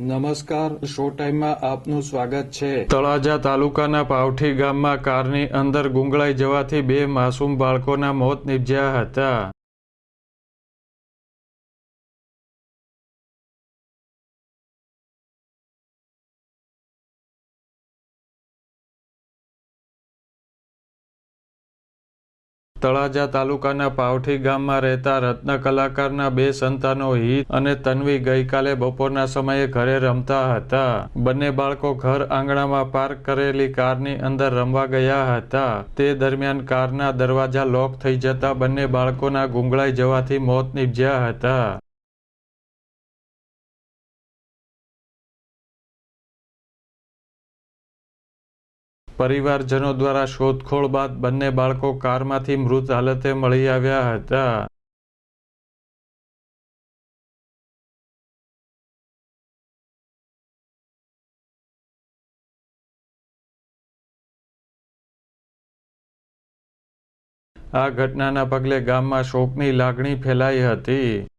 નમસ્કાર, શો ટાઈમમાં આપનું સ્વાગત છે. તળાજા તાલુકાના પાવઠી ગામમાં કારની અંદર ગુંગળાઈ જવાથી બે માસૂમ બાળકોના મોત નિપજ્યા હતા. તળાજા તાલુકાના પાવઠી ગામમાં રહેતા રત્ન કલાકારના બે સંતાનો હિત અને તન્વી ગઈકાલે બપોરના સમયે ઘરે રમતા હતા. બંને બાળકો ઘર આંગણામાં પાર્ક કરેલી કારની અંદર રમવા ગયા હતા. તે દરમિયાન કારના દરવાજા લોક થઈ જતા બંને બાળકોના ગુંગળાઈ જવાથી મોત નીપજ્યા હતા. પરિવારજનો દ્વારા શોધખોળ બાદ બંને બાળકો કારમાંથી મૃત હાલતે મળી આવ્યા હતા. આ ઘટનાના પગલે ગામમાં શોકની લાગણી ફેલાઈ હતી.